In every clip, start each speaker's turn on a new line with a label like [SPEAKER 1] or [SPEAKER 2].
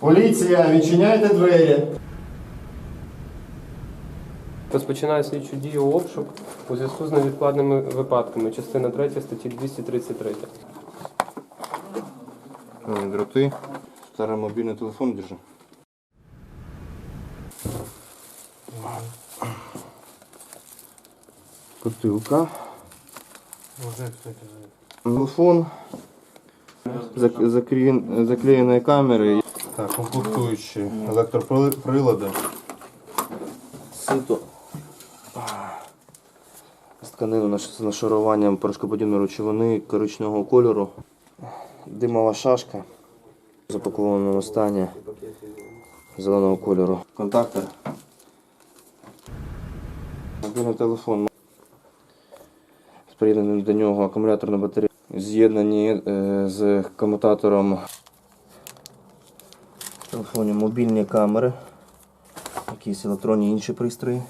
[SPEAKER 1] Поліція, відчиняйте двері.
[SPEAKER 2] Розпочинає слідчу дію обшук у зв'язку з невідкладними випадками. Частина 3 статті 233.
[SPEAKER 1] Дроти. Старий мобільний телефон держи. Бутылка. Телефон. Зак- заклеен- заклеенные камеры. Так, комплектуючі електроприлади. Сито. З тканини з нашаруванням порошкоподібної речовини коричневого кольору. Димова шашка в запакованому стані зеленого кольору. Контактор. Мобільний телефон. Приєднаний до нього акумуляторна батарея. З'єднані е, з комутатором телефоні мобільні камери, якісь електронні інші пристрої.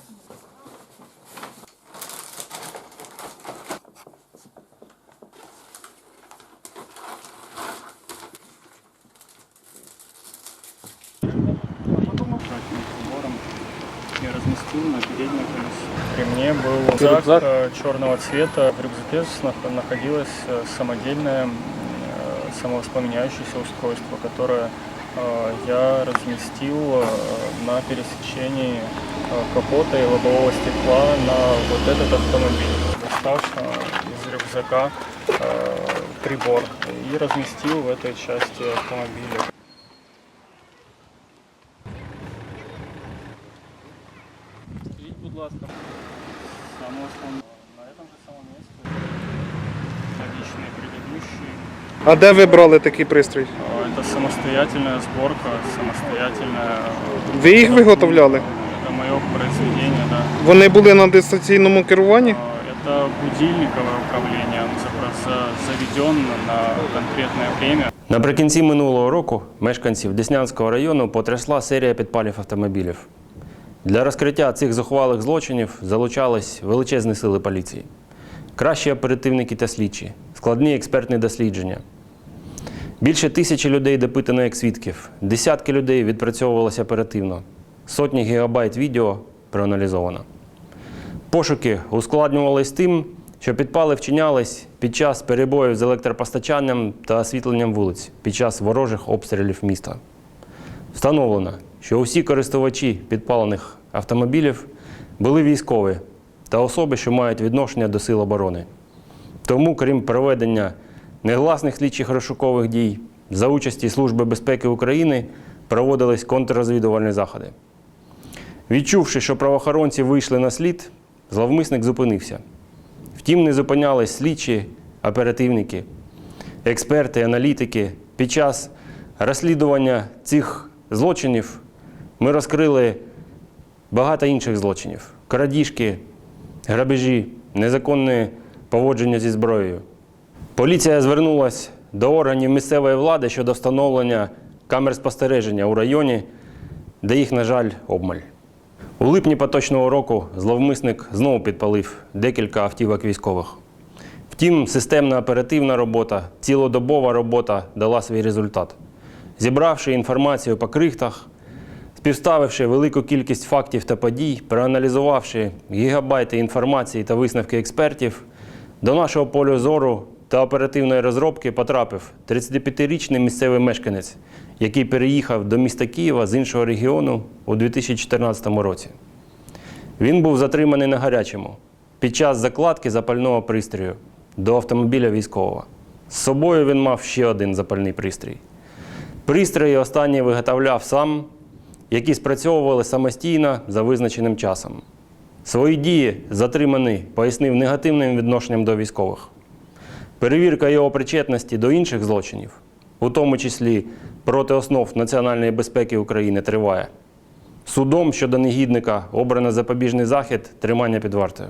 [SPEAKER 3] Я разместил на переднее колесо. При мне был рюкзак э, черного цвета. В рюкзаке нах- находилось э, самодельное э, самовоспламеняющееся устройство, которое э, я разместил э, на пересечении э, капота и лобового стекла на вот этот автомобиль. Достал э, из рюкзака э, прибор и разместил в этой части автомобиля. Скажіть, будь ласка, саме основне, на этом же самом месте наличные предыдущие.
[SPEAKER 4] А де ви брали такий пристрій?
[SPEAKER 3] А, Это самостоятельная сборка, самостоятельная...
[SPEAKER 4] Ви їх виготовляли?
[SPEAKER 3] Это мое произведение, да.
[SPEAKER 4] Вони були на дистанційному керуванні?
[SPEAKER 3] А, Это будильниковое управление, оно запро- за- заведен на конкретное время.
[SPEAKER 5] Наприкінці минулого року мешканців Деснянського району потрясла серія підпалів автомобілів. Для розкриття цих зухвалих злочинів залучались величезні сили поліції, кращі оперативники та слідчі, складні експертні дослідження. Більше тисячі людей допитано як свідків, десятки людей відпрацьовувалося оперативно, сотні гігабайт відео проаналізовано. Пошуки ускладнювались тим, що підпали вчинялись під час перебоїв з електропостачанням та освітленням вулиць під час ворожих обстрілів міста. Встановлено, що усі користувачі підпалених автомобілів були військові та особи, що мають відношення до сил оборони. Тому, крім проведення негласних слідчих розшукових дій, за участі Служби безпеки України проводились контррозвідувальні заходи. Відчувши, що правоохоронці вийшли на слід, зловмисник зупинився. Втім, не зупинялись слідчі, оперативники, експерти, аналітики. Під час розслідування цих злочинів ми розкрили багато інших злочинів: крадіжки, грабежі, незаконне поводження зі зброєю. Поліція звернулася до органів місцевої влади щодо встановлення камер спостереження у районі, де їх, на жаль, обмаль. У липні поточного року зловмисник знову підпалив декілька автівок військових. Втім, системна оперативна робота, цілодобова робота дала свій результат. Зібравши інформацію по крихтах, співставивши велику кількість фактів та подій, проаналізувавши гігабайти інформації та висновки експертів, до нашого полю зору та оперативної розробки потрапив 35-річний місцевий мешканець, який переїхав до міста Києва з іншого регіону у 2014 році. Він був затриманий на гарячому під час закладки запального пристрою до автомобіля військового. З собою він мав ще один запальний пристрій. Пристрої останній виготовляв сам, які спрацьовували самостійно за визначеним часом. Свої дії затриманий пояснив негативним відношенням до військових. Перевірка його причетності до інших злочинів, у тому числі проти основ національної безпеки України, триває. Судом щодо негідника обрано запобіжний захід тримання під вартою.